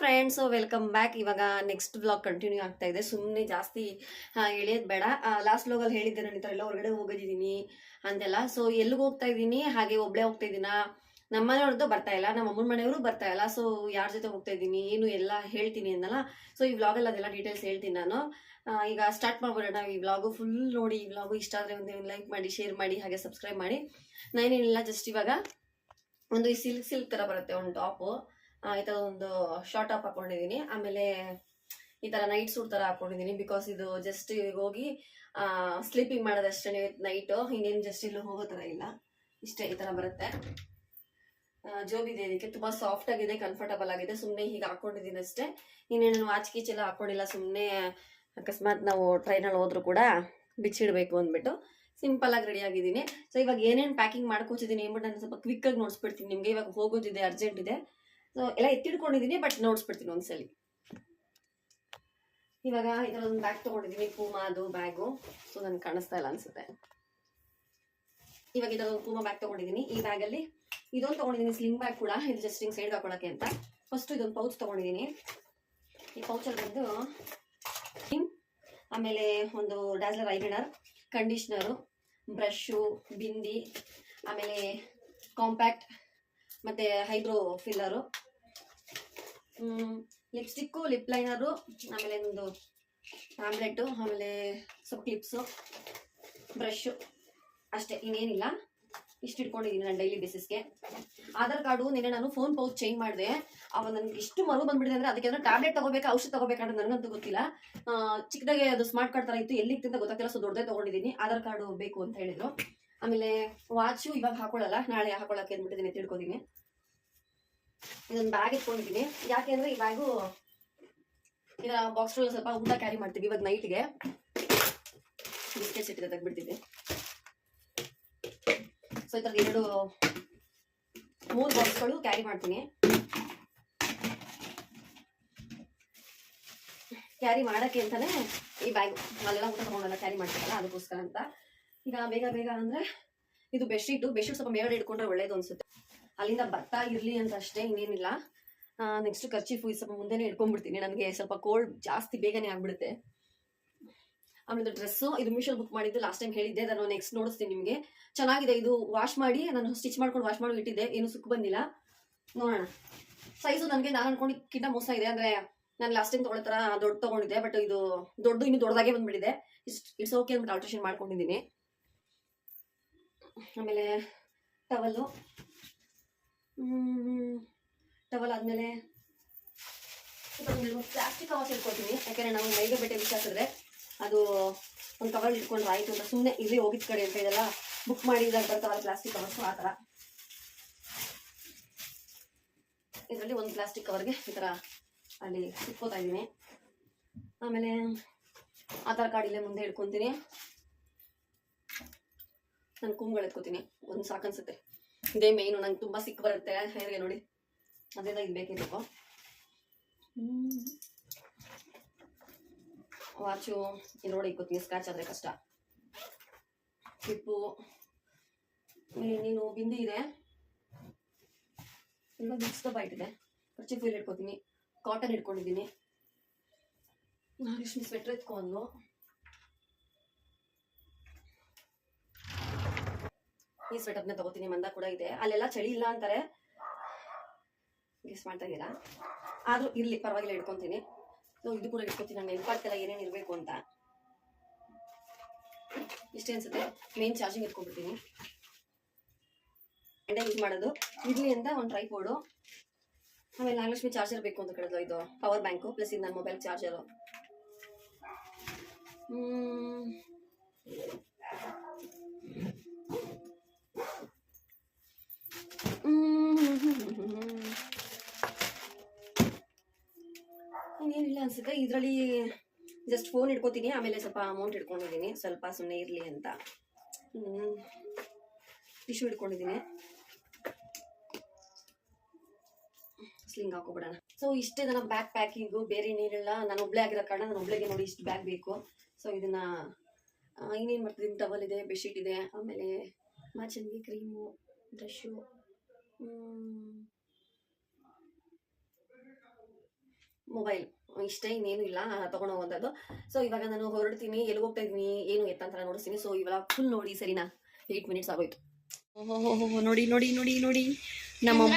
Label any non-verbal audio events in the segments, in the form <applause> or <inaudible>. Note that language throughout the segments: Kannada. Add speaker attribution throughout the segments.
Speaker 1: ಫ್ರೆಂಡ್ಸ್ ವೆಲ್ಕಮ್ ಬ್ಯಾಕ್ ಇವಾಗ ನೆಕ್ಸ್ಟ್ ಬ್ಲಾಗ್ ಕಂಟಿನ್ಯೂ ಆಗ್ತಾ ಇದೆ. ಸುಮ್ಮನೆ ಜಾಸ್ತಿ ಎಳೆಯೋದು ಬೇಡ. ಲಾಸ್ಟ್ ಬ್ಲಾಗಲ್ಲಿ ಹೇಳಿದ್ದೆ ನಾನು ಈ ಥರ ಎಲ್ಲ ಹೊರಗಡೆ ಹೋಗಿದ್ದೀನಿ ಅಂತೆಲ್ಲ. ಸೊ ಎಲ್ಲಿಗೆ ಹೋಗ್ತಾ ಇದ್ದೀನಿ? ಹಾಗೆ ಒಬ್ಬಳೇ ಹೋಗ್ತಾ ಇದ್ದೀನಾ? ನಮ್ಮ ಮನೆಯವ್ರದ್ದು ಬರ್ತಾ ಇಲ್ಲ. ನಮ್ಮ ಅಮ್ಮನ ಮನೆಯವರು ಬರ್ತಾ ಇಲ್ಲ. ಸೊ ಯಾರ ಜೊತೆ ಹೋಗ್ತಾ ಇದ್ದೀನಿ? ಏನು ಎಲ್ಲ ಹೇಳ್ತೀನಿ ಅನ್ನಲ್ಲ ಸೊ ಈ ವ್ಲಾಗಲ್ಲಿ ಅದೆಲ್ಲ ಡೀಟೇಲ್ಸ್ ಹೇಳ್ತೀನಿ ನಾನು. ಈಗ ಸ್ಟಾರ್ಟ್ ಮಾಡ್ಬಿಡೋಣ ಈ ವ್ಲಾಗು ಫುಲ್ ನೋಡಿ ಈ ವ್ಲಾಗು ಇಷ್ಟ ಆದರೆ ಒಂದು ಲೈಕ್ ಮಾಡಿ ಶೇರ್ ಮಾಡಿ, ಹಾಗೆ ಸಬ್ಸ್ಕ್ರೈಬ್ ಮಾಡಿ. ನಾನೇನಿಲ್ಲ ಜಸ್ಟ್ ಇವಾಗ ಒಂದು ಈ ಸಿಲ್ಕ್ ಸಿಲ್ಕ್ ಥರ ಬರುತ್ತೆ, ಒಂದು ಟಾಪು ಈ ಥರ ಒಂದು ಶಾರ್ಟ್ ಟಾಪ್ ಹಾಕೊಂಡಿದ್ದೀನಿ. ಆಮೇಲೆ ಈ ಥರ ನೈಟ್ ಸೂಟ್ ಥರ ಹಾಕೊಂಡಿದ್ದೀನಿ ಬಿಕಾಸ್ ಇದು ಜಸ್ಟ್ ಇವಾಗ ಹೋಗಿ ಸ್ಲೀಪಿಂಗ್ ಮಾಡೋದಷ್ಟೇ ನೈಟು ಇನ್ನೇನು ಜಸ್ಟ್ ಇಲ್ಲಿ ಹೋಗೋ ಥರ ಇಲ್ಲ. ಇಷ್ಟೇ ಈ ಥರ ಬರುತ್ತೆ. ಜೋಬಿದೆ ಇದೆ ಇದಕ್ಕೆ. ತುಂಬ ಸಾಫ್ಟ್ ಆಗಿದೆ ಕಂಫರ್ಟಬಲ್ ಆಗಿದೆ. ಸುಮ್ಮನೆ ಹೀಗೆ ಹಾಕೊಂಡಿದ್ದೀನಿ ಅಷ್ಟೇ. ಇನ್ನೇನು ವಾಚ್ ಕೀಚ್ ಎಲ್ಲ ಹಾಕೊಂಡಿಲ್ಲ. ಸುಮ್ಮನೆ ಅಕಸ್ಮಾತ್ ನಾವು ಟ್ರೈನಲ್ಲಿ ಹೋದ್ರು ಕೂಡ ಬಿಚ್ಚಿಡಬೇಕು ಅಂದ್ಬಿಟ್ಟು ಸಿಂಪಲ್ ಆಗಿ ರೆಡಿ ಆಗಿದ್ದೀನಿ. ಸೊ ಇವಾಗ ಏನೇನು ಪ್ಯಾಕಿಂಗ್ ಮಾಡ್ಕೋತಿದ್ದೀನಿ ಅಂದ್ಬಿಟ್ಟು ನಾನು ಸ್ವಲ್ಪ ಕ್ವಿಕ್ ಆಗಿ ನೋಡ್ಸ್ಬಿಡ್ತೀನಿ. ನಿಮಗೆ ಇವಾಗ ಹೋಗೋದಿದೆ ಅರ್ಜೆಂಟ್ ಇದೆ. ಸೊ ಎಲ್ಲ ಎತ್ತಿಡ್ಕೊಂಡಿದ್ದೀನಿ ಬಟ್ ನೋಡ್ಸ್ಬಿಡ್ತೀನಿ ಒಂದ್ಸಲಿ. ಇವಾಗ ಇದರ ಬ್ಯಾಗ್ ಬ್ಯಾಗ್ ಪೂಮಾ ಅದು ಬ್ಯಾಗು ಸೊ ನನಗೆ ಕಾಣಿಸ್ತಾ ಇಲ್ಲ ಅನ್ಸುತ್ತೆ. ಇವಾಗ ಇದರ ಪೂಮಾ ಬ್ಯಾಗ್ ತೊಗೊಂಡಿದ್ದೀನಿ ಈ ಬ್ಯಾಗಲ್ಲಿ ಇದೊಂದು ತೊಗೊಂಡಿದ್ದೀನಿ ಸ್ಲಿಂಗ್ ಬ್ಯಾಗ್ ಕೂಡ. ಇದು ಜಸ್ಟ್ ಹಿಂಗ್ ಸೈಡ್ ಹಾಕೊಳಕ್ಕೆ ಅಂತ. ಫಸ್ಟ್ ಇದೊಂದು ಪೌಚ್ ತೊಗೊಂಡಿದ್ದೀನಿ ಈ ಪೌಚಲ್ಲಿ ಬಂದು ಆಮೇಲೆ ಒಂದು dazzler eyeliner conditioner brush bindi ಆಮೇಲೆ ಕಾಂಪ್ಯಾಕ್ಟ್ ಮತ್ತು eyebrow filler lipstick lip liner ಆಮೇಲೆ ಒಂದು ಆಮ್ಲೆಟ್ಟು ಆಮೇಲೆ ಸ್ವಲ್ಪ ಕ್ಲಿಪ್ಸು ಬ್ರಷು ಅಷ್ಟೇ, ಇನ್ನೇನಿಲ್ಲ. ಇಷ್ಟು ಇಟ್ಕೊಂಡಿದ್ದೀನಿ ನಾನು ಡೈಲಿ ಬೇಸಿಸ್ಗೆ ಆಧಾರ್ ಕಾರ್ಡು ನಿನ್ನೆ ನಾನು ಫೋನ್ ಪೌಚ್ ಚೇಂಜ್ ಮಾಡಿದೆ. ಅವಾಗ ನನಗೆ ಇಷ್ಟು ಮರು ಬಂದ್ಬಿಟ್ಟಿದೆ ಅಂದರೆ ಅದಕ್ಕೆ ಟ್ಯಾಬ್ಲೆಟ್ ತಗೋಬೇಕಾ, ಔಷಧ ತಗೋಬೇಕಂತ ನನಗಂತೂ ಗೊತ್ತಿಲ್ಲ. ಚಿಕ್ಕದಾಗೆ ಅದು ಸ್ಮಾರ್ಟ್ ಕಾರ್ಡ್ ಥರ ಇತ್ತು, ಎಲ್ಲಿತ್ತು ಅಂತ ಗೊತ್ತಾಗ್ತಿಲ್ಲ ಸೊ ದೊಡ್ಡದೇ ತಗೊಂಡಿದ್ದೀನಿ ಆಧಾರ್ ಕಾರ್ಡು ಬೇಕು ಅಂತ ಹೇಳಿದ್ರು. ಆಮೇಲೆ ವಾಚು ಇವಾಗ ಹಾಕೊಳ್ಳಲ್ಲ, ನಾಳೆ ಹಾಕೊಳ್ಳೋಕೆ ಅಂದ್ಬಿಟ್ಟಿದ್ದೀನಿ ತಿಳ್ಕೊತೀನಿ ಇದೊಂದು ಬ್ಯಾಗ್ ಇಟ್ಕೊಂಡಿದ್ದೀನಿ ಯಾಕೆ ಅಂದ್ರೆ ಈ ಬ್ಯಾಗು ಈಗ ಬಾಕ್ಸ್ ಸ್ವಲ್ಪ ಊಟ ಕ್ಯಾರಿ ಮಾಡ್ತೀವಿ ಇವಾಗ ನೈಟ್ಗೆ ಬಿಸ್ಕೆಟ್ಸ್ ಇಟ್ಟಿದೆ ತೆಗ್ಬಿಡ್ತೀವಿ ಸೊ ಈ ಥರದ ಎರಡು ಮೂರು ಬಾಕ್ಸ್ಗಳು ಕ್ಯಾರಿ ಮಾಡ್ತೀನಿ. ಕ್ಯಾರಿ ಮಾಡಕ್ಕೆ ಅಂತಾನೆ ಈ ಬ್ಯಾಗ್ ಅಲ್ಲೆಲ್ಲ ಊಟ ತಗೊಂಡೆಲ್ಲ ಕ್ಯಾರಿ ಮಾಡ್ತೀವಲ್ಲ, ಅದಕ್ಕೋಸ್ಕರ ಅಂತ. ಈಗ ಬೇಗ ಬೇಗ ಅಂದ್ರೆ ಇದು ಬೆಡ್ಶೀಟು ಬೆಡ್ಶೀಟ್ ಸ್ವಲ್ಪ ಮೇಲ್ಗಡೆ ಇಟ್ಕೊಂಡ್ರೆ ಒಳ್ಳೇದು ಅನ್ಸುತ್ತೆ. ಅಲ್ಲಿಂದ ಬರ್ತಾ ಇರ್ಲಿ ಅಂತ ಅಷ್ಟೇ ಇನ್ನೇನಿಲ್ಲ. ನೆಕ್ಸ್ಟ್ ಖರ್ಚೀಫು ಸ್ವಲ್ಪ ಮುಂದೆನೇ ಇಟ್ಕೊಂಡ್ಬಿಡ್ತೀನಿ. ನನಗೆ ಸ್ವಲ್ಪ ಕೋಲ್ಡ್ ಜಾಸ್ತಿ ಬೇಗನೆ ಆಗ್ಬಿಡುತ್ತೆ. ಆಮೇಲೆ ಡ್ರೆಸ್ಸು ಇದು ಮೀಶೋಲ್ ಬುಕ್ ಮಾಡಿದ್ದು ಲಾಸ್ಟ್ ಟೈಮ್ ಹೇಳಿದ್ದೆ ನಾನು ನೆಕ್ಸ್ಟ್ ನೋಡಿಸ್ತೀನಿ ನಿಮಗೆ. ಚೆನ್ನಾಗಿದೆ, ಇದು ವಾಶ್ ಮಾಡಿ, ನಾನು ಸ್ಟಿಚ್ ಮಾಡ್ಕೊಂಡು ವಾಶ್ ಮಾಡಿ ಇಟ್ಟಿದ್ದೆ. ಏನು ಸುಕ್ ಬಂದಿಲ್ಲ. ನೋಡೋಣ. ಸೈಜು ನನಗೆ ನಾನು ಅನ್ಕೊಂಡಿದ್ದಕ್ಕಿಂತ ಮೋಸ ಇದೆ. ಅಂದ್ರೆ ನಾನು ಲಾಸ್ಟ್ ಟೈಮ್ ತೊಗೊಳ್ಳೋ ಥರ ದೊಡ್ಡ ತೊಗೊಂಡಿದ್ದೆ ಬಟ್ ಇದು ದೊಡ್ಡ ಇನ್ನು ದೊಡ್ಡದಾಗೆ ಬಂದ್ಬಿಟ್ಟಿದೆ. ಇಟ್ಸ್ ಓಕೆ ಅಂತ ಆಲ್ಟ್ರೇಷನ್ ಮಾಡ್ಕೊಂಡಿದ್ದೀನಿ. ಆಮೇಲೆ ಟವಲ್ಲು ಟವಲ್ ಆದಮೇಲೆ ಪ್ಲಾಸ್ಟಿಕ್ ಕವರ್ಸ್ ಇಟ್ಕೊಳ್ತೀನಿ ಯಾಕೆಂದ್ರೆ ನಾವು ಮೈಗೆ ಬಟ್ಟೆ ಬಿಸಾಕಿದ್ರೆ ಅದು ಒಂದು ಕವರ್ ಇಟ್ಕೊಂಡ್ರೆ ಆಯಿತು ಅಂತ ಸುಮ್ಮನೆ ಇಲ್ಲಿ ಹೋಗಿದ್ ಕಡೆ ಅಂತ ಇದೆಲ್ಲ ಬುಕ್ ಮಾಡಿದಾಗ ಬರ್ತಾವಲ್ಲ ಪ್ಲಾಸ್ಟಿಕ್ ಕವರ್ಸು ಆ ಥರ. ಇದರಲ್ಲಿ ಒಂದು ಪ್ಲಾಸ್ಟಿಕ್ ಕವರ್ಗೆ ಈ ಥರ ಅಲ್ಲಿ ಇಟ್ಕೋತಾ ಇದ್ದೀನಿ. ಆಮೇಲೆ ಆಧಾರ್ ಕಾರ್ಡ್ ಇಲ್ಲೇ ಮುಂದೆ ಇಟ್ಕೊತೀನಿ. ನಾನು ಕುಂಬಳ ಎತ್ಕೋತೀನಿ. ಒಂದು ಸಾಕನ್ಸುತ್ತೆ ಇದೇ ಮೇಯ್ನು ನಂಗೆ ತುಂಬ ಸಿಕ್ ಬರುತ್ತೆ. ಹೇಗೆ ನೋಡಿ. ಅದರಿಂದ ಇದು ಬೇಕಿತ್ತು ವಾಚು ನೋಡಿ ಇಕ್ಕೋತೀನಿ ಸ್ಕ್ರಾಚ್ ಆದರೆ ಕಷ್ಟ. ಕ್ಲಿಪ್ಪು ನೀನು ಬಿಂದಿ ಇದೆ. ತುಂಬ ಮಿಕ್ಸ್ ದಪ್ಪ ಇಟ್ಟಿದೆ ಖರ್ಚಿ ಇಟ್ಕೋತೀನಿ. ಕಾಟನ್ ಇಟ್ಕೊಂಡಿದ್ದೀನಿ. ರೇಷ್ಮೆ ಸ್ವೆಟ್ರ್ ಎತ್ಕೊಂಡು ಈ ಸ್ವೆಟರ್ನ ತಗೋತೀನಿ, ಮಂದ ಕೂಡ ಇದೆ. ಅಲ್ಲೆಲ್ಲ ಚಳಿ ಇಲ್ಲ ಅಂತಾರೆ. ಗೆಸ್ ಮಾಡ್ತಾ ಇದ್ದೀರಾ ಆದ್ರೂ ಇರ್ಲಿ, ಪರವಾಗಿಲ್ಲ, ಇಟ್ಕೊಂತೀನಿ. ಸೊ ಇದು ಕೂಡ ಇಟ್ಕೊತೀನಿ ನಾನು ನೆನಪಾಗ್ತಿಲ್ಲ ಏನೇನು ಇರಬೇಕು ಅಂತ. ಇಷ್ಟೇ ಅನ್ಸುತ್ತೆ. ಮೇನ್ ಚಾರ್ಜಿಂಗ್ ಇಟ್ಕೊಂಡ್ಬಿಡ್ತೀನಿ. ಎಂಡೆ ಯೂಸ್ ಮಾಡೋದು. ಅಂತ ಒಂದು ಟ್ರೈಪೋರ್ಡು ಆಮೇಲೆ ನಾಗಲಕ್ಷ್ಮಿ ಚಾರ್ಜರ್ ಬೇಕು ಅಂತ ಕೇಳಿದ್ರು ಇದು ಪವರ್ ಬ್ಯಾಂಕು ಪ್ಲಸ್ ಇದು ನನ್ನ ಮೊಬೈಲ್ ಚಾರ್ಜರು ಏನಿಲ್ಲ ಅನ್ಸುತ್ತೆ, ಇದರಲ್ಲಿ ಜಸ್ಟ್ ಫೋನ್ ಇಟ್ಕೋತೀನಿ, ಆಮೇಲೆ ಸ್ವಲ್ಪ ಅಮೌಂಟ್ ಇಟ್ಕೊಂಡಿದ್ದೀನಿ. ಸ್ವಲ್ಪ ಸುಮ್ಮನೆ ಇರಲಿ ಅಂತ. ಟಿಶ್ಯೂ ಇಟ್ಕೊಂಡಿದ್ದೀನಿ. ಸ್ಲಿಂಗ್ ಹಾಕೋಬಿಡೋಣ ಸೊ ಇಷ್ಟೇ ನನ್ನ ಬ್ಯಾಗ್ ಪ್ಯಾಕಿಂಗು ಬೇರೆ ಏನಿರಲ್ಲ ನಾನು ಒಬ್ಳೆ ಆಗಿರೋ ಕಾರಣ ನಾನು ಒಬ್ಳೆಗೆ ನೋಡಿ ಇಷ್ಟು ಬ್ಯಾಗ್ ಬೇಕು. ಸೊ ಇದನ್ನ ಇನ್ನೇನು ಮಾಡ್ತಿದ್ದೀನಿ ಟವಲ್ ಇದೆ ಬೆಡ್ಶೀಟ್ ಇದೆ, ಆಮೇಲೆ ಮಾಚನ್ಗಿ ಕ್ರೀಮು ಬ್ರಷು ಮೊಬೈಲ್ ಇಷ್ಟೇ ಇನ್ನೇನು ಇಲ್ಲ ತಗೊಂಡೋಗುವಂಥದ್ದು ಸೊ ಇವಾಗ ನಾನು ಹೊರಡ್ತೀನಿ ಎಲ್ಲಿ ಹೋಗ್ತಾ ಇದ್ದೀನಿ ಏನು ಎತ್ತ ಅಂತ ನೋಡಿಸ್ತೀನಿ. ಸೊ ಇವಾಗ ಫುಲ್ ನೋಡಿ ಸರಿನಾ? ಏಯ್ಟ್ ಮಿನಿಟ್ಸ್ ಆಗೋಯ್ತು. ಓಹೋ ನೋಡಿ ನೋಡಿ ನೋಡಿ ನೋಡಿ. ನಮ್ಮ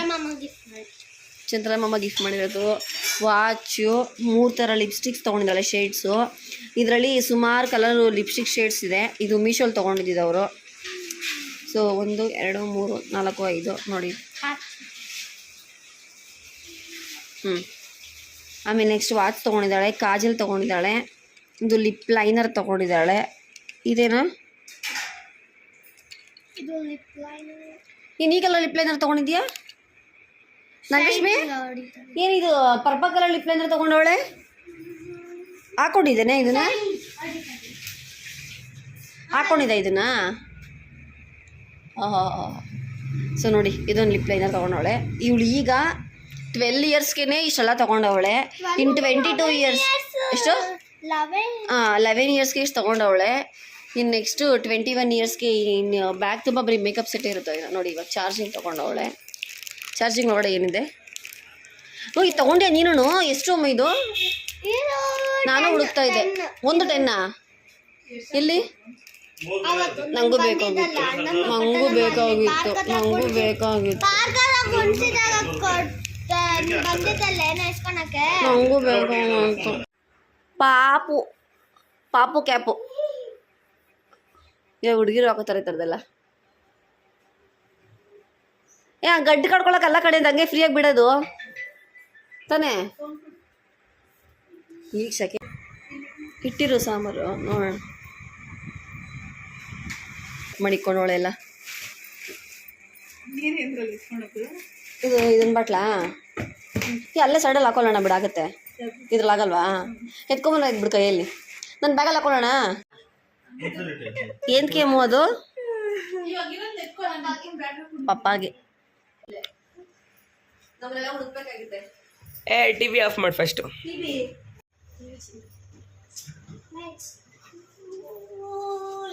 Speaker 1: ಚಂದ್ರಮ್ಮ ಗಿಫ್ಟ್ ಮಾಡಿರೋದು. ವಾಚು ಮೂರು ಥರ ಲಿಪ್ಸ್ಟಿಕ್ಸ್ ತೊಗೊಂಡಿದ್ದಾಳೆ ಶೇಡ್ಸು ಇದರಲ್ಲಿ ಸುಮಾರು ಕಲರ್ ಲಿಪ್ಸ್ಟಿಕ್ ಶೇಡ್ಸ್ ಇದೆ. ಇದು ಮೀಶೋಲ್ಲಿ ತೊಗೊಂಡಿದ್ದು ಅವರು. ಸೊ ಒಂದು ಎರಡು ಮೂರು ನಾಲ್ಕು ಐದು ನೋಡಿ. ಹ್ಞೂ ಆಮೇಲೆ ನೆಕ್ಸ್ಟ್ ವಾಚ್ ತೊಗೊಂಡಿದ್ದಾಳೆ ಕಾಜಲ್ ತೊಗೊಂಡಿದ್ದಾಳೆ ಇದು ಲಿಪ್ ಲೈನರ್ ತೊಗೊಂಡಿದ್ದಾಳೆ. ಇದೇನಾ?
Speaker 2: ಇದು ಲಿಪ್ ಲೈನರ್
Speaker 1: ನೀನು ಈ ಕಲರ್ ಲಿಪ್ ಲೈನರ್ ತೊಗೊಂಡಿದ್ಯಾ ನಾಗಲಕ್ಷ್ಮಿ ಏನಿದು ಪರ್ಪಲ್ ಕಲರ್ ಲಿಪ್ ಲೈನರ್ ತೊಗೊಂಡವಳೆ? ಹಾಕೊಂಡಿದ್ದೇನೆ ಇದನ್ನ? ಹಾಕೊಂಡಿದ್ದ ಇದನ್ನ? ಸೊ ನೋಡಿ ಇದೊಂದು ಲಿಪ್ ಲೈನರ್ ತೊಗೊಂಡವಳೆ. ಇವಳು ಈಗ ಟ್ವೆಲ್ ಇಯರ್ಸ್ಗೆ ಇಷ್ಟೆಲ್ಲ ತೊಗೊಂಡವಳೆ. ಇನ್ ಟ್ವೆಂಟಿ ಟೂ ಇಯರ್ಸ್ ಎಷ್ಟು? ಹಾಂ ಲೆವೆನ್ ಇಯರ್ಸ್ಗೆ ಇಷ್ಟು ತೊಗೊಂಡವಳೆ. ಇನ್ನು ನೆಕ್ಸ್ಟು ಟ್ವೆಂಟಿ ಒನ್ ಇಯರ್ಸ್ಗೆ ಇನ್ನು ಬ್ಯಾಗ್ ತುಂಬ ಬರೀ ಮೇಕಪ್ ಸೆಟ್ ಇರುತ್ತೆ. ನೋಡಿ ಇವಾಗ ಚಾರ್ಜಿಂಗ್ ತೊಗೊಂಡವಳೆ. ಚಾರ್ಜಿಂಗ್ ಒಳಗಡೆ ಏನಿದೆ. ಓ ಇದು ತೊಗೊಂಡೆ ನೀನು ಎಷ್ಟು ಅಮ್ಮ ಇದು? ನಾನು ಹುಡುಕ್ತಾ ಇದ್ದೆ. ಒಂದು ಟೆನ್ನಾ ಎಲ್ಲಿ? ನನಗೂ ಬೇಕಾಗಿತ್ತು. ನಂಗೂ ಬೇಕಾಗಿತ್ತು. ನಂಗೂ ಬೇಕಾಗಿತ್ತು. ನಂಗೂ ಬೇಕಾಗಿತ್ತು. ಪಾಪು ಪಾಪು ಕ್ಯಾಪು. ಏ ಹುಡುಗಿರು ಹಾಕೋತಾರೆ ಈ ಥರದ್ದೆಲ್ಲ ಏ ಗಡ್ಡಿ ಎಲ್ಲ ಕಡೆಯಿಂದ ಹಂಗೆ ಫ್ರೀಯಾಗಿ ಬಿಡೋದು. ತಾನೇ? ಈಗ ಸೆಕೆ ಇಟ್ಟಿರು ಸಾಂಬಾರು ನೋಡೋಣ. ಮಡಿಕೊಂಡೋಳೆಲ್ಲ. ಇದು ಇದನ್ನ ಬಾಟ್ಲಾ? ಏ ಅಲ್ಲೇ ಸೈಡಲ್ಲಿ ಹಾಕೊಳ್ಳೋಣ ಬಿಡಾಗುತ್ತೆ ಇದ್ರಲ್ಲಿ ಆಗಲ್ವಾ? ಎತ್ಕೊಂಬಂದ್ರೆ ಆಯ್ತು ಬಿಡು ಕೈಯಲ್ಲಿ. ನನ್ನ ಬ್ಯಾಗಲ್ಲಿ ಹಾಕೊಳ್ಳೋಣ? ಏನು ಕೇಮು ಅದು? ಪಪ್ಪಾಗೆ.
Speaker 3: ಏ ಟಿ ವಿ ಆಫ್ ಮಾಡಿ ಫಸ್ಟು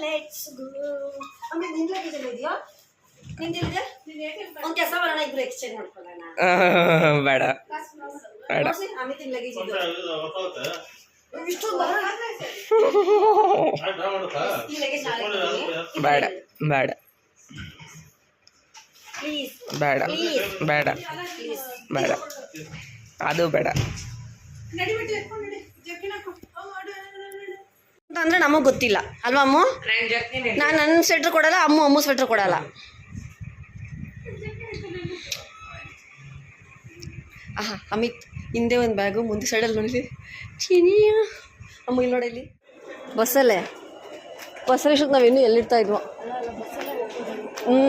Speaker 2: ಲೆಟ್ಸ್ ಗೋ
Speaker 1: ಒಂದು ಕೆಲಸ ಮಾಡೋಣ ಇಬ್ರು ಎಕ್ಸ್ಚೇಂಜ್ ಮಾಡ್ಕೊಳ್ಳೋಣ.
Speaker 3: ಬೇಡ. ಬೇಡ.
Speaker 1: ಲಗೇಜ್ ಇದು.
Speaker 3: ಬೇಡ ಬೇಡ. ಬೇಡ ಬೇಡ. ಬೇಡ. ಅದು ಬೇಡ.
Speaker 1: ಅಂದ್ರೆ ನಮಗೆ ಗೊತ್ತಿಲ್ಲ. ಅಲ್ವಾ ಅಮ್ಮ? ನಾನು ನನ್ನ ಸ್ವೆಟ್ರ್ ಕೊಡಲ್ಲ ಅಮ್ಮ ಅಮ್ಮ ಸ್ವೆಟ್ರ್ ಕೊಡಲ್ಲ. ಆಹಾ ಅಮಿತ್ ಹಿಂದೆ ಒಂದು ಬ್ಯಾಗು ಮುಂದೆ ಸೈಡಲ್ಲಿ ನೋಡಿಲಿ ಚಿನಿಯ ಅಮ್ಮ ಇಲ್ಲಿ ನೋಡಿ ಇಲ್ಲಿ. ಬಸ್ಸಲ್ಲೇ. ಬಸ್ಸಲ್ಲಿ ಇಷ್ಟೊತ್ತು ನಾವಿನ್ನೂ ಎಲ್ಲಿರ್ತಾ ಇದ್ವು? ಹ್ಞೂ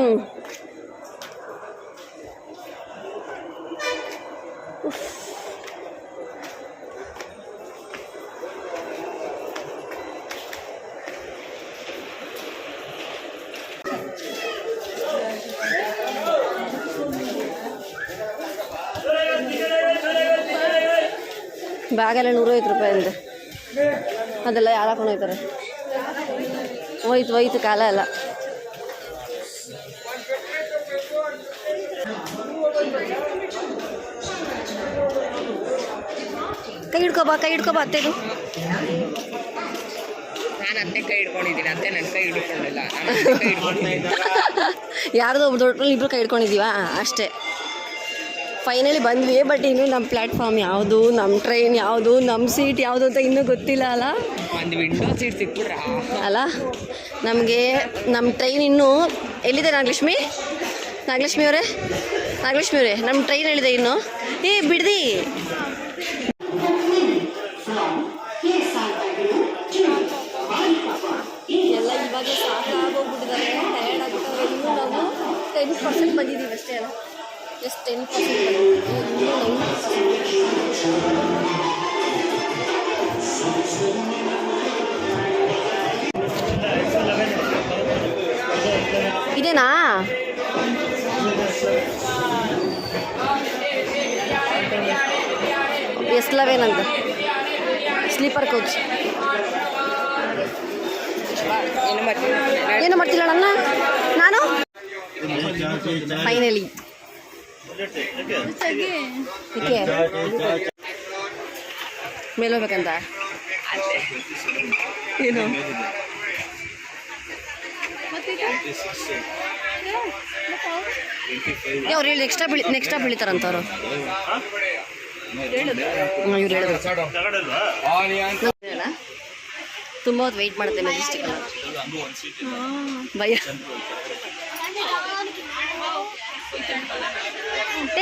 Speaker 1: ಬ್ಯಾಗೆಲ್ಲ ನೂರೈವತ್ತು ರೂಪಾಯಿ ಅಂದೆ. ಅದೆಲ್ಲ ಯಾರು ಹಾಕೊಂಡು ಹೋಯ್ತಾರೆ ಹೋಯ್ತು ಹೋಯ್ತು ಕಾಲ ಎಲ್ಲ. ಕೈ ಹಿಡ್ಕೊಬಾ ಕೈ ಹಿಡ್ಕೊಬಾ ಅತ್ತೆದು.
Speaker 3: ನಾನು ಅತ್ತೆ ಕೈ ಹಿಡ್ಕೊಂಡಿದ್ದೀನಿ. ಅತ್ತೆ ನನ್ನ ಕೈ ಹಿಡ್ಕೊಂಡಿಲ್ಲ. <laughs>
Speaker 1: ಯಾರ್ದೋ ಒಬ್ರು ದೊಡ್ಡ ಇಬ್ರು ಕೈ ಹಿಡ್ಕೊಂಡಿದ್ದೀವಾ? ಅಷ್ಟೇ. ಫೈನಲಿ ಬಂದ್ವಿ ಬಟ್ ಇನ್ನು ನಮ್ಮ ಪ್ಲ್ಯಾಟ್ಫಾರ್ಮ್ ಯಾವುದು ನಮ್ಮ ಟ್ರೈನ್ ಯಾವುದು ನಮ್ಮ ಸೀಟ್ ಯಾವುದು ಅಂತ ಇನ್ನೂ ಗೊತ್ತಿಲ್ಲ ಅಲ್ಲ?
Speaker 3: ಒಂದು ವಿಂಡೋ ಸೀಟ್ ಸಿಕ್ಬಿಟ್ರ
Speaker 1: ಅಲ್ಲ? ನಮಗೆ ನಮ್ಮ ಟ್ರೈನ್ ಇನ್ನೂ ಎಲ್ಲಿದೆ ನಾಗಲಕ್ಷ್ಮಿ? ನಾಗಲಕ್ಷ್ಮಿ ಅವರೇ? ನಾಗಲಕ್ಷ್ಮಿ ಅವರೇ ನಮ್ಮ ಟ್ರೈನ್ ಎಲ್ಲಿದೆ ಇನ್ನು? ಏ ಬಿಡ್ದಿ! ಎಲ್ಲ ಇವಾಗ ಸಾಕಾಗೋಗ್ಬಿಟ್ಟಿದ್ದಾರೆ ಟಯರ್ಡ್ ಆಗ್ಬಿಟ್ಟವ್ರೆ ಇನ್ನೂ ನಾವು ಟೆನ್ ಪರ್ಸೆಂಟ್ ಬಂದಿದ್ದೀವಿ ಎಷ್ಟು ಟೆನ್ ಪರ್ಸೆಂಟ್ ಇದೇನಾ ಎಸ್ ಲೆವೆನ್ ಅಂತ ಸ್ಲೀಪರ್ ಕೋಚ್
Speaker 3: ಏನು
Speaker 1: ಮಾಡ್ತಿಲ್ಲ ನನ್ನ ನಾನು ಫೈನಲಿ ಏಕೆ ಮೇಲೆ ಹೋಗ್ಬೇಕಂತ ಏನು ಅವ್ರು ಹೇಳಿ ನೆಕ್ಸ್ಟ್ ಬೆಳಿ ನೆಕ್ಸ್ಟ್ ಬೆಳಿತಾರಂತ ಅವರು ಇವ್ರು ತುಂಬ ಹೊತ್ತು ವೆಯ್ಟ್ ಮಾಡುತ್ತೆ ಮೆಜೆಸ್ಟಿಕ್ ಭಯ.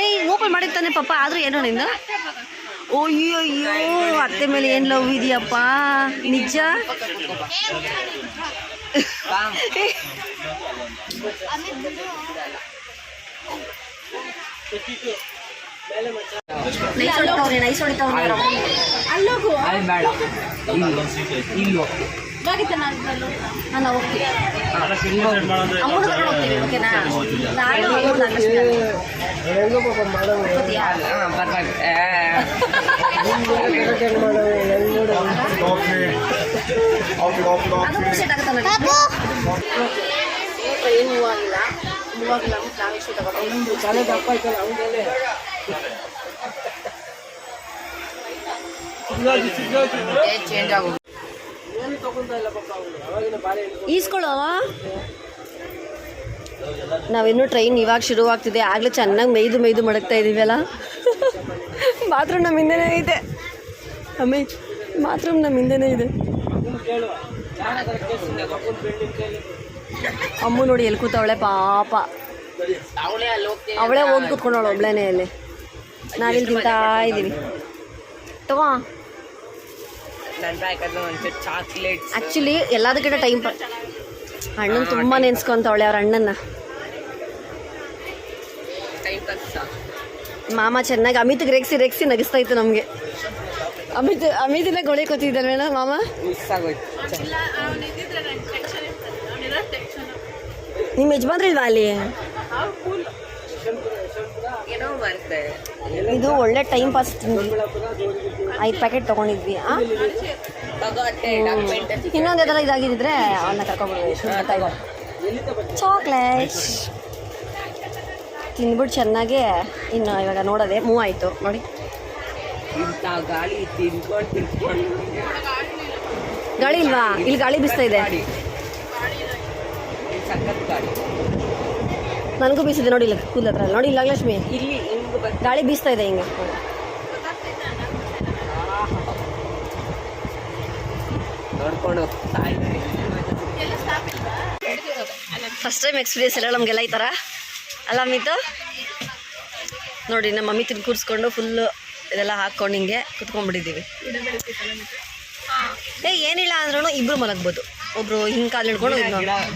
Speaker 1: ಏಯ್ ಓಪನ್ ಮಾಡಿರ್ತಾನೆ ಪಾಪ ಆದ್ರೂ ಏನೋ ನಿಂದು? ಅಯ್ಯೋ ಅಯ್ಯೋ ಅತ್ತೆ ಮೇಲೆ ಏನು ಲವ್ ಇದೆಯಪ್ಪ? ನಿಜ? ನೈಸ್ ಹೊಡಿತಾವ್ರೆ ನೈಸ್ ಹೊಡಿತಾವ್ರೆ
Speaker 2: ಅಲ್ಲೋಗು
Speaker 3: ಅಲ್ಲಿ ಬೇಡ ಇಲ್ಲಿ
Speaker 1: ನಾನು ಹೋಗ್ತೀನಿ. ಅಮ್ಮನ ಕರ್ಕೊಂಡು ಹೋಗ್ತೀನಿ ಓಕೆನಾ? ನಾನು ಅವ್ರು ನಾಗಲಕ್ಷ್ಮಿ ಅಲ್ಲ. ಹೋಗ್ತೀಯಾ? ಅದು ಸೆಟ್ ಆಗುತ್ತಾ ನನಗೆ? ಟ್ರೈನ್ ಮೂವ್ ಆಗಿಲ್ಲ. ಮೂವ್ ಆಗಿಲ್ಲ ಅಂದ್ಬಿಟ್ಟು ನಾಗಲಕ್ಷ್ಮಿ ತಗೊಂಡು.
Speaker 3: ಚೇಂಜ್ ಆಗೋ
Speaker 1: ಈಸ್ಕೊಳ್ಳೋ ನಾವಿನ್ನೂ ಟ್ರೈನ್ ಇವಾಗ ಶುರುವಾಗ್ತಿದೆ ಆಗಲೇ ಚೆನ್ನಾಗಿ ಮೈದು ಮೈದು ಮಡಗ್ತಾ ಇದ್ದೀವಲ್ಲ ಬಾತ್ರೂಮ್ ನಮ್ಮ ಹಿಂದೆನೇ ಇದೆ. ಅಮ್ಮಿ ಬಾತ್ರೂಮ್ ನಮ್ಮ ಹಿಂದೆನೇ ಇದೆ ಅಮ್ಮು ನೋಡಿ ಎಲ್ಲಿ ಕೂತವಳೆ ಪಾಪ.
Speaker 3: ಅವಳೇ
Speaker 1: ಹೋಗಿ ಕೂತ್ಕೊಂಡವಳು ಒಬ್ಳೇನೆ ಅಲ್ಲಿ. ನಾವಿಲ್ಲಿ ತಿಂತಾ ಇದ್ದೀವಿ ತಗೋ
Speaker 3: ನನ್ನ ಬ್ಯಾಗಲ್ಲಿ ಒಂಚೂರು ಚಾಕ್ಲೇಟ್ಸ್
Speaker 1: ಆ್ಯಕ್ಚುಲಿ ಎಲ್ಲದಕ್ಕಿಂತ ಟೈಮ್ ಪ ಅಣ್ಣನ ತುಂಬ ನೆನ್ಸ್ಕೊಂತವಳೆ ಅವ್ರ ಅಣ್ಣನ ಮಾಮ ಚೆನ್ನಾಗಿ ಅಮಿತ್ ರೆಕ್ಸಿ ರೆಕ್ಸಿ ನಗಿಸ್ತಾ ಇತ್ತು ನಮಗೆ. ಅಮಿತ್ ಅಮಿತಿನ ಗೋಳಿ ಮೇಡಮ್ ಮಾಮ?
Speaker 3: ಮಿಸ್ ಆಗೋಯ್ತು.
Speaker 1: ನಿಮ್ಮ ಯಜಮಾನ್ರಿಲ್ವಾ ಅಲ್ಲಿ?
Speaker 3: ಏನೋ ಮಾಡ್ತಾರೆ
Speaker 1: ಇದು ಒಳ್ಳೆ ಟೈಮ್ ಪಾಸ್ ಐದು ಪ್ಯಾಕೆಟ್ ತೊಗೊಂಡಿದ್ವಿ ಇನ್ನೊಂದು ಯಾವ್ದಾರ ಇದಾಗಿದ್ದರೆ ಅವನ್ನ ಕರ್ಕೊಂಡ್ಬಿಡ್ಬೇಕು ಚಾಕ್ಲೇಟ್ ತಿಂದ್ಬಿಟ್ಟು ಚೆನ್ನಾಗಿ ಇನ್ನು ಇವಾಗ ನೋಡೋದೆ ಮೂವ್ ಆಯಿತು. ನೋಡಿ.
Speaker 3: ಗಾಳಿ
Speaker 1: ಗಾಳಿ ಇಲ್ವಾ? ಇಲ್ಲಿ ಗಾಳಿ ಬೀಸ್ತಾ ಇದೆ.
Speaker 3: ಗಾಡಿ
Speaker 1: ನನಗೂ ಬೀಸಿದೆ ನೋಡಿ ಇಲ್ಲ ಕೂಲ್ ಹತ್ರ. ನೋಡಿ ಇಲ್ಲ ಲಕ್ಷ್ಮಿ
Speaker 3: ಇಲ್ಲಿ
Speaker 1: ಗಾಳಿ ಬೀಸ್ತಾ ಇದೆ ಹಿಂಗೆ.
Speaker 3: ನೋಡ್ಕೊಂಡು
Speaker 1: ಫಸ್ಟ್ ಟೈಮ್ ಎಕ್ಸ್ಪೀರಿಯನ್ಸ್ ಎಲ್ಲ ನಮಗೆಲ್ಲ ಈ ಥರ. ಅಲ್ಲ ಮಿತು ನೋಡಿ ನಮ್ಮ ಮಮ್ಮಿ ತಿನ್ ಕೂರಿಸ್ಕೊಂಡು ಫುಲ್ಲು ಇದೆಲ್ಲ ಹಾಕ್ಕೊಂಡು ಹಿಂಗೆ ಕುತ್ಕೊಂಡ್ಬಿಟ್ಟಿದ್ದೀವಿ. ಏ ಏನಿಲ್ಲ ಅಂದ್ರೂ ಇಬ್ಬರು ಮಲಗ್ಬೋದು. ಒಬ್ರು ಹಿಂಗೆ ಕಾಲು ಹಿಡ್ಕೊಂಡು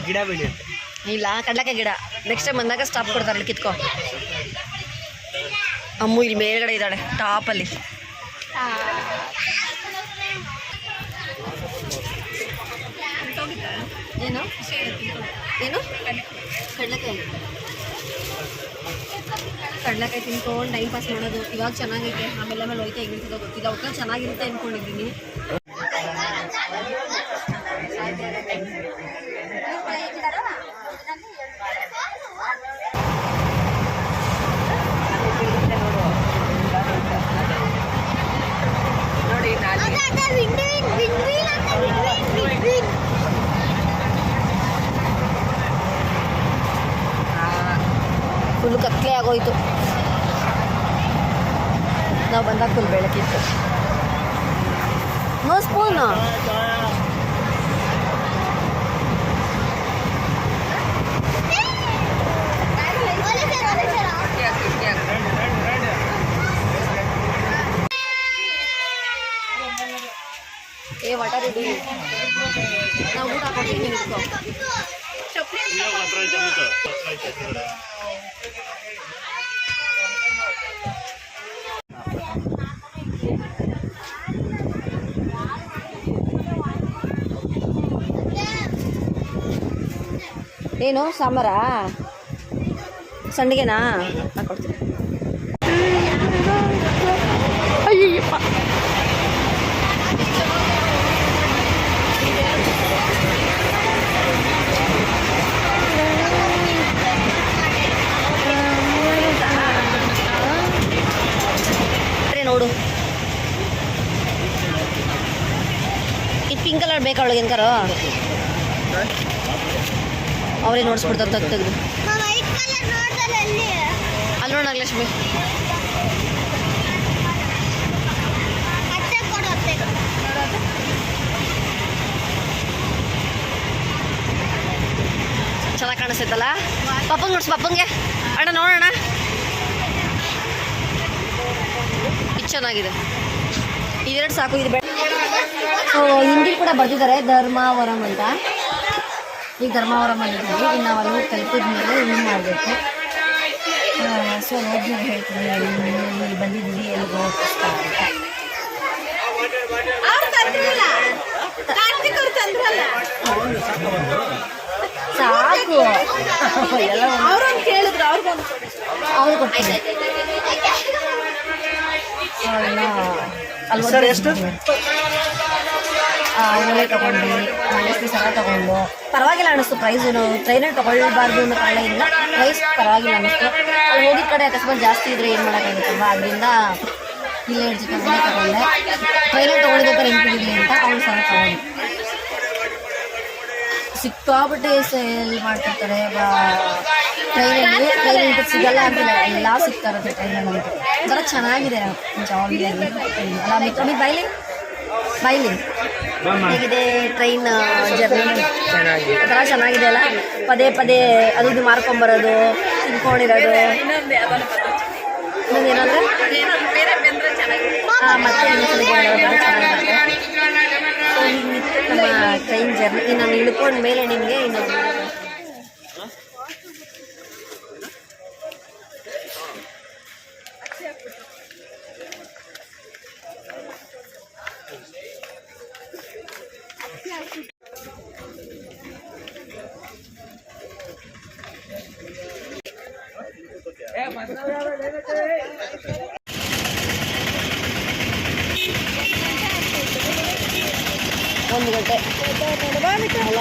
Speaker 3: ಗಿಡ ಬೆಳೆಯುತ್ತೆ
Speaker 1: ಇಲ್ಲ, ಕಡ್ಲಕಾಯಿ ಗಿಡ. ನೆಕ್ಸ್ಟ್ ಟೈಮ್ ಬಂದಾಗ ಸ್ಟಾಪ್ ಕೊಡ್ತಾರೆ ಇಲ್ಲಿ ಕಿತ್ಕೊ. ಅಮ್ಮು ಇಲ್ಲಿ ಮೇಲ್ಗಡೆ ಇದ್ದಾಳೆ ಟಾಪಲ್ಲಿ ಏನು? ಏನು? ಕಡಲೆಕಾಯಿ. ಕಡಲೆಕಾಯಿ ತಿನ್ಕೊಂಡು ಟೈಮ್ ಪಾಸ್ ಮಾಡೋದು, ಇವಾಗ ಚೆನ್ನಾಗೈತೆ. ಆಮೇಲೆ ಆಮೇಲೆ ಹೋಯ್ತಾ ಹೆಂಗಿರ್ತದೋ ಗೊತ್ತಿಲ್ಲ. ಒಟ್ಟು ಚೆನ್ನಾಗಿರುತ್ತೆ ಅಂದ್ಕೊಂಡಿದ್ದೀನಿ ನಾವು ಬಂದಾಗ ಫುಲ್ ಬೆಳಕಿತ್ತು ನೋ ಸ್ಪೂನು
Speaker 2: ಒಲೆ ಸರ್ ಒಲೆ ಸರ್
Speaker 1: ಏ ವಾಟರ್ ಇಡಿ ನಾವು ಊಟ ಕೊಡ್ತೀವಿ ನಿಂತ್ಕೊ ಏನು ಸಾಂಬಾರಾ? ಸಂಡಿಗೆನಾ? ಹಾಕೊಡ್ತೀನಿ ಅಯ್ಯಪ್ಪ ನೋಡು. ಕಲರ್ ಬೇಕಾ ಅವಳಿಗೆ ಏನ್ಕಾರು ಅವರೇ ನೋಡಿಸ್ಬಿಡ್ತಾರೆ ತಗ್ ತೆಗ್ದು
Speaker 2: ಅಲ್ಲಿ?
Speaker 1: ನೋಡ ಲಕ್ಷ್ಮಿ ಚೆನ್ನಾಗಿ ಕಾಣಿಸ್ತೈತಲ್ಲ ಪಪ್ಪಂಗೆ ನೋಡ್ಸ್ ಪಪ್ಪಂಗೆ. ಅಣ್ಣ ನೋಡೋಣ. ಇದು ಚೆನ್ನಾಗಿದೆ. ಇದೆರಡು ಸಾಕು ಇದು ಬೇಡ ಹಿಂದಿ ಕೂಡ ಬರ್ತಿದ್ದಾರೆ ಧರ್ಮಾವರಂ ಅಂತ. ಈಗ ಧರ್ಮವರ ಮನೆಯಲ್ಲಿ ಇನ್ನು ನಾವು ಅಲ್ಲಿ ತಲುಪಿದ ಮೇಲೆ ಏನು ಮಾಡಬೇಕು? ಸೊ ಹೋಗಿ ಹೇಳ್ತೀನಿ. ಇಲ್ಲಿ ಬಂದಿದ್ದೀವಿ ಎಲ್ಲಿಗೆ ಹೋಗ್ತಾ ಸಾಕು. ಎಲ್ಲ ಅವ್ರೊಂದು ಕೇಳಿದ್ರು ಅವ್ರಿಗೊಂದು ಅವ್ರು ಕೊಡ್ತೀನಿ ಅಲ್ಲಿ ಸರ್ ಎಷ್ಟು? ಒಳ್ಳೆ ತಗೊಂಡ್ವಿ ಮನಸ್ಸು ಸಹ ತಗೊಂಡು. ಪರವಾಗಿಲ್ಲ ಅನ್ನಿಸ್ತು ಪ್ರೈಸ್ ಟ್ರೈನಲ್ಲಿ ತಗೊಳ್ಬಾರ್ದು ಅನ್ನೋ ಕಾರಣ ಇಲ್ಲ. ಪ್ರೈಸ್ ಪರವಾಗಿಲ್ಲ ಅನಿಸ್ತು ಅಲ್ಲಿ ಹೋಗಿದ ಕಡೆ ಅಕಸ್ಮಾತ್ ಜಾಸ್ತಿ ಇದ್ರೆ ಏನು ಮಾಡೋಕ್ಕಾಗುತ್ತಲ್ವ ಅದರಿಂದ ಇಲ್ಲೇ ಚಿಕನ್ನೇ ತಗೊಂಡೆ ಟ್ರೈನಲ್ಲಿ ತೊಗೊಳ್ಬೇಕಾದ್ರೆ ನೆನಪಿರಲಿ ಅಂತ ಅವ್ನು ಸಹ ತಗೊಂಡು. ಸಿಕ್ಕಾಬಿಟ್ಟೆ ಸೇಲ್ ಮಾಡ್ತಿರ್ತಾರೆ. ಟ್ರೈನಲ್ಲಿ ಟ್ರೈನ್ ಅಂತ ಸಿಗಲ್ಲ ಅಂತಿಲ್ಲ ಎಲ್ಲ ಸಿಗ್ತಾ ಇರುತ್ತೆ ಟ್ರೈನಲ್ಲಿ ಅಂತ ಒಂಥರ ಚೆನ್ನಾಗಿದೆ. ಜಾಬ್ ಅಲ್ಲ ಮಿತ್ರ ಬೈಲಿ ಬೈಲಿ ಹೇಗಿದೆ ಟ್ರೈನ್ ಜರ್ನಿ ಒಂಥರ ಚೆನ್ನಾಗಿದೆ. ಅಲ್ಲ? ಪದೇ ಪದೇ ಅದು ಇದು ಮಾರ್ಕೊಂಬರೋದು ತಿನ್ಕೊಂಡಿರೋದು. ಇನ್ನೊಂದೇನಂದ್ರೆ ಮತ್ತೆ ನಮ್ಮ ಟ್ರೈನ್ ಜರ್ನಿ ನಾನು ಇಳ್ಕೊಂಡ ಮೇಲೆ ನಿಮಗೆ ಇನ್ನೊಂದು ಒಂದು ಗಂಟೆ ಅಲ್ಲ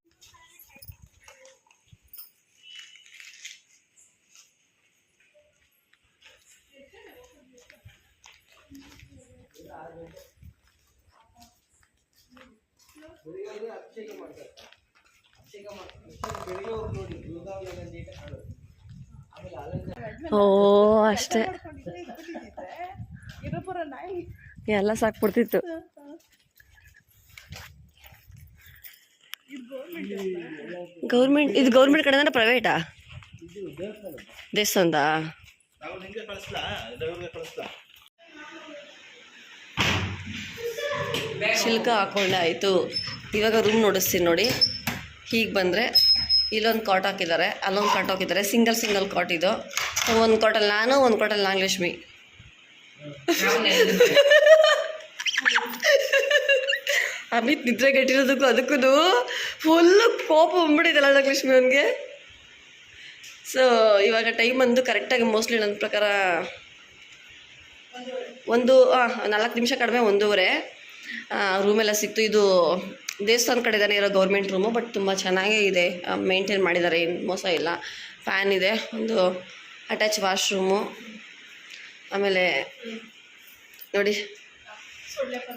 Speaker 1: ಓ, ಅಷ್ಟೇ. ಎಲ್ಲ ಸಾಕ್ಬಿಡ್ತಿತ್ತು. ಗೌರ್ಮೆಂಟ್, ಇದು ಗೌರ್ಮೆಂಟ್ ಕಡೆಯಿಂದ ಪ್ರೈವೇಟಾ ದೇವಸ್ಥಾನದ? ಶಿಲ್ಕ ಹಾಕೊಂಡೆ ಆಯಿತು ಇವಾಗ ರೂಮ್ ನೋಡಿಸ್ತೀನಿ ನೋಡಿ. ಹೀಗೆ ಬಂದರೆ ಇಲ್ಲೊಂದು ಕಾಟ್ ಹಾಕಿದ್ದಾರೆ, ಅಲ್ಲೊಂದು ಕಾಟ್ ಹಾಕಿದ್ದಾರೆ. ಸಿಂಗಲ್ ಸಿಂಗಲ್ ಕಾಟ್ ಇದು. ಒಂದು ಕಾಟಲ್ಲಿ ನಾನು ಒಂದು ಕೊಟ್ಟಲ್ಲ ನಾಗಲಕ್ಷ್ಮಿ ಅಮಿತ್ ನಿದ್ರೆ ಗಟ್ಟಿರೋದಕ್ಕೂ ಅದಕ್ಕೂ ಫುಲ್ಲು ಕೋಪ ಬಂದ್ಬಿಟ್ಟಿದ್ದಲ್ಲ ನಾಗಲಕ್ಷ್ಮಿ ಅವನಿಗೆ. ಸೊ ಇವಾಗ ಟೈಮ್ ಬಂದು ಕರೆಕ್ಟಾಗಿ ಮೋಸ್ಟ್ಲಿ ನನ್ನ ಪ್ರಕಾರ ಒಂದು ನಾಲ್ಕು ನಿಮಿಷ ಕಡಿಮೆ, ಒಂದೂವರೆ. ರೂಮೆಲ್ಲ ಸಿಕ್ತು. ಇದು ದೇವಸ್ಥಾನ ಕಡೆದಾನೆ ಇರೋ ಗೌರ್ಮೆಂಟ್ ರೂಮು ಬಟ್ ತುಂಬ ಚೆನ್ನಾಗೇ ಇದೆ. ಮೇಂಟೈನ್ ಮಾಡಿದ್ದಾರೆ ಏನು ಮೋಸ ಇಲ್ಲ. ಫ್ಯಾನ್ ಇದೆ. ಒಂದು ಅಟ್ಯಾಚ್ ವಾಶ್ರೂಮು, ಆಮೇಲೆ ನೋಡಿ,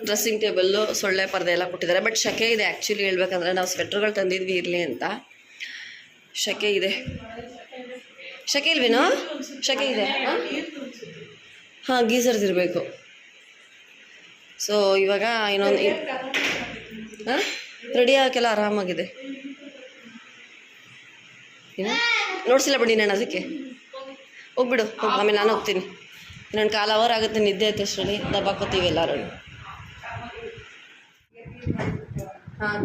Speaker 1: ಡ್ರೆಸ್ಸಿಂಗ್ ಟೇಬಲ್ಲು, ಸೊಳ್ಳೆ ಪರದೆ ಎಲ್ಲ ಕೊಟ್ಟಿದ್ದಾರೆ. ಬಟ್ ಶಕೆ ಇದೆ ಆ್ಯಕ್ಚುಲಿ ಹೇಳ್ಬೇಕಂದ್ರೆ ನಾವು ಸ್ವೆಟ್ರ್ಗಳು ತಂದಿದ್ವಿ ಇರಲಿ ಅಂತ. ಶಕೆ ಇದೆ. ಶಕೆ ಇಲ್ವೇನೋ? ಶಕೆ ಇದೆ. ಹಾಂ? ಹಾಂ ಇರಬೇಕು. ಸೊ ಇವಾಗ ಇನ್ನೊಂದು ಹಾಂ? ರೆಡಿ ಆಗೋಕ್ಕೆಲ್ಲ ಆರಾಮಾಗಿದೆ. ಏನು ನೋಡ್ಸಿಲ್ಲ ಬಿಡಿ ನಾನು ಅದಕ್ಕೆ. ಹೋಗ್ಬಿಡು, ಹೋಗಿ, ಆಮೇಲೆ ನಾನು ಹೋಗ್ತೀನಿ. ನನ್ನ ಕಾಲ ಅವರ್ ಆಗುತ್ತೆ, ನಿದ್ದೆ ಆಯ್ತು ಅಷ್ಟರಲ್ಲಿ. ದಬ್ಬಾಕೋತೀವಿ ಎಲ್ಲರೂ. ಹಾಂ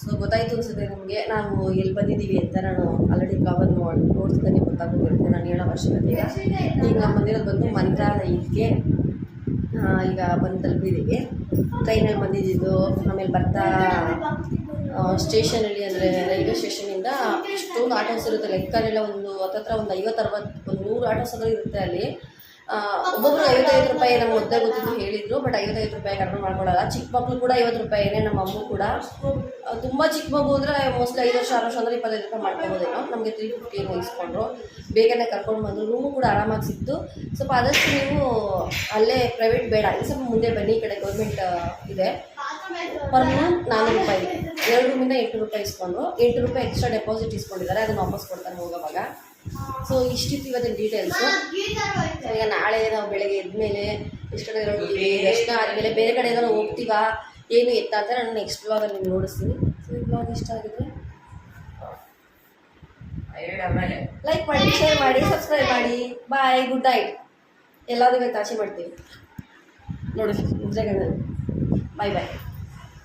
Speaker 1: ಸೊ ಗೊತ್ತಾಯ್ತು ಅನ್ಸುತ್ತೆ ನಿಮಗೆ. ನಾವು ಎಲ್ಲಿ ಬಂದಿದ್ದೀವಿ ಅಂತ ನಾನು ಆಲ್ರೆಡಿ ಬ್ಲಾಗನ್ನು ನೋಡ್ತಿದ್ದಾನೆ ಗೊತ್ತಾಗೋಗಿರುತ್ತೆ ನಾನು ಹೇಳೋ ಅವಶ್ಯಕತೆ ಇಲ್ಲ. ಈಗ ನಾವು ಬಂದಿರೋದು ಬಂದು ಮಂತ್ರಾಲಯಕ್ಕೆ ಇದಕ್ಕೆ ಈಗ ಬಂದು ತಲುಪಿದ್ದೀವಿ. ಟ್ರೈನಲ್ಲಿ ಬಂದಿದ್ದು, ಆಮೇಲೆ ಬರ್ತಾ ಸ್ಟೇಷನಲ್ಲಿ ಅಂದರೆ ರೈಲ್ವೆ ಸ್ಟೇಷನಿಂದ ಎಷ್ಟೊಂದು ಆಟೋಸ್ ಇರುತ್ತೆ ಲೆಕ್ಕನೆಲ್ಲ ಒಂದು ಹತ್ರ ಒಂದು ಐವತ್ತು ಅರವತ್ತು ಒಂದು ನೂರು ಆಟೋಸ್ ಇರುತ್ತೆ ಅಲ್ಲಿ. ಒಬ್ಬೊಬ್ರು ಐವತ್ತೈದು ರೂಪಾಯಿ ನಮ್ಮ ಒದ್ದೆ ಗೊತ್ತಿದ್ದು ಹೇಳಿದ್ರು ಬಟ್ ಐವತ್ತೈದು ರೂಪಾಯಿ ಕಡಿಮೆ ಮಾಡ್ಕೊಳ್ಳಲ್ಲ. ಚಿಕ್ಕ ಮಕ್ಕಳು ಕೂಡ ಐವತ್ತು ರೂಪಾಯಿನೇ, ನಮ್ಮ ಅಮ್ಮ ಕೂಡ. ತುಂಬಾ ಚಿಕ್ಕ ಮಗು ಅಂದರೆ ಮೋಸ್ಟ್ಲಿ ಐದು ವರ್ಷ, ಆರು ವರ್ಷ ಅಂದರೆ ಇಪ್ಪತ್ತೈದು ರೂಪಾಯಿ ಮಾಡ್ಕೊಬೋದೇನೋ. ನಮಗೆ ತ್ರೀ ಫಿಫ್ಟಿ ವಹಿಸ್ಕೊಂಡ್ರು ಬೇಗನೆ ಕರ್ಕೊಂಡು ಬಂದರು. ರೂಮು ಕೂಡ ಆರಾಮಾಗಿ ಸಿಕ್ತು. ಸ್ವಲ್ಪ ಆದಷ್ಟು ನೀವು ಅಲ್ಲೇ ಪ್ರೈವೇಟ್ ಬೇಡ. ಸ್ವಲ್ಪ ಮುಂದೆ ಬನ್ನಿ ಈ ಕಡೆ ಗೌರ್ಮೆಂಟ್ ಇದೆ. ಪರ್ ಮಂತ್ ನಾನ್ನೂರು ರೂಪಾಯಿ. ಎರಡು ರೂಮಿಂದ ಎಂಟು ರೂಪಾಯಿ ಇಸ್ಕೊಂಡು ಎಂಟು ರೂಪಾಯಿ ಎಕ್ಸ್ಟ್ರಾ ಡೆಪಾಸಿಟ್ ಇಸ್ಕೊಂಡಿದ್ದಾರೆ ಅದನ್ನು ವಾಪಸ್ ಕೊಡ್ತಾರೆ ಹೋಗೋವಾಗ. ಸೊ ಇಷ್ಟಿತ್ತು ಇವತ್ತಿನ ಡೀಟೇಲ್ಸು ಸೊ ಈಗ ನಾಳೆ ನಾವು ಬೆಳಗ್ಗೆ ಎದ್ಮೇಲೆ ಎಷ್ಟು ಕಡೆ ದರ್ಶನ ಆದಮೇಲೆ ಬೇರೆ ಕಡೆ ಏನಾದ್ರು ಹೋಗ್ತೀವಾ ಏನು ಎತ್ತ ಅಂತ ನಾನು ನೆಕ್ಸ್ಟ್ ಬ್ಲಾಗಲ್ಲಿ ನಿಮ್ಗೆ ನೋಡಿಸ್ತೀನಿ. ಸೊ ಈ ಬ್ಲಾಗ್ ಇಷ್ಟ ಆಗಿದೆ ಲೈಕ್ ಮಾಡಿ ಶೇರ್ ಮಾಡಿ ಸಬ್ಸ್ಕ್ರೈಬ್ ಮಾಡಿ. ಬಾಯ್ ಗುಡ್ ನೈಟ್ ಎಲ್ಲಾದ್ರೂ ಇವತ್ತು ಆಚೆ ಮಾಡ್ತೀವಿ ನೋಡಿ ಬಾಯ್ ಬಾಯ್